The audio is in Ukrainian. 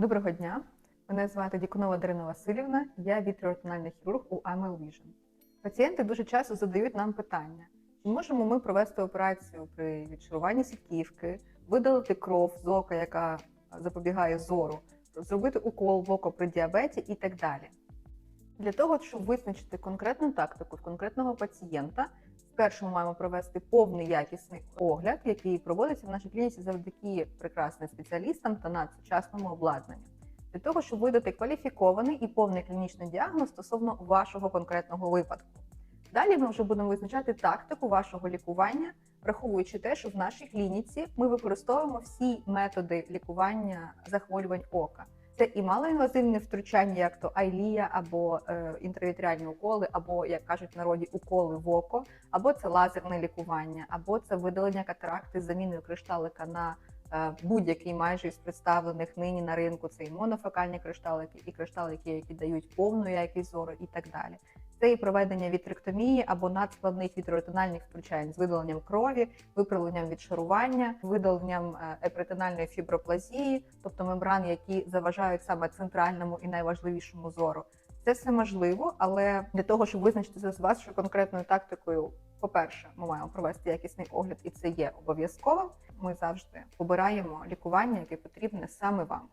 Доброго дня. Мене звати Дікунова Дарина Васильівна, я вітреотональний хірург у Amel Vision. Пацієнти дуже часто задають нам питання: чи можемо ми провести операцію при відшаруванні сітківки, видалити кров з ока, яка запобігає зору, зробити укол в око при діабеті і так далі. Для того, щоб визначити конкретну тактику конкретного пацієнта, спершу ми маємо провести повний якісний огляд, який проводиться в нашій клініці завдяки прекрасним спеціалістам та надсучасному обладнанню. Для того, щоб видати кваліфікований і повний клінічний діагноз стосовно вашого конкретного випадку. Далі ми вже будемо визначати тактику вашого лікування, враховуючи те, що в нашій клініці ми використовуємо всі методи лікування захворювань ока. Це і малоінвазивне втручання, як то айлія, або е, інтравітріальні уколи, або як кажуть в народі, уколи в око, або це лазерне лікування, або це видалення катаракти з заміною кришталика на е, будь-який майже із представлених нині на ринку. Це і монофокальні кришталики, і кришталики, які дають повну якість зору, і так далі. Це і проведення вітректомії або надскладних вітреотональних втручань з видаленням крові, виправленням відшарування, видаленням е, епретинальної фіброплазії, тобто мембран, які заважають саме центральному і найважливішому зору. Це все можливо, але для того, щоб визначитися з вашою конкретною тактикою, по-перше, ми маємо провести якісний огляд, і це є обов'язковим. Ми завжди обираємо лікування, яке потрібне саме вам.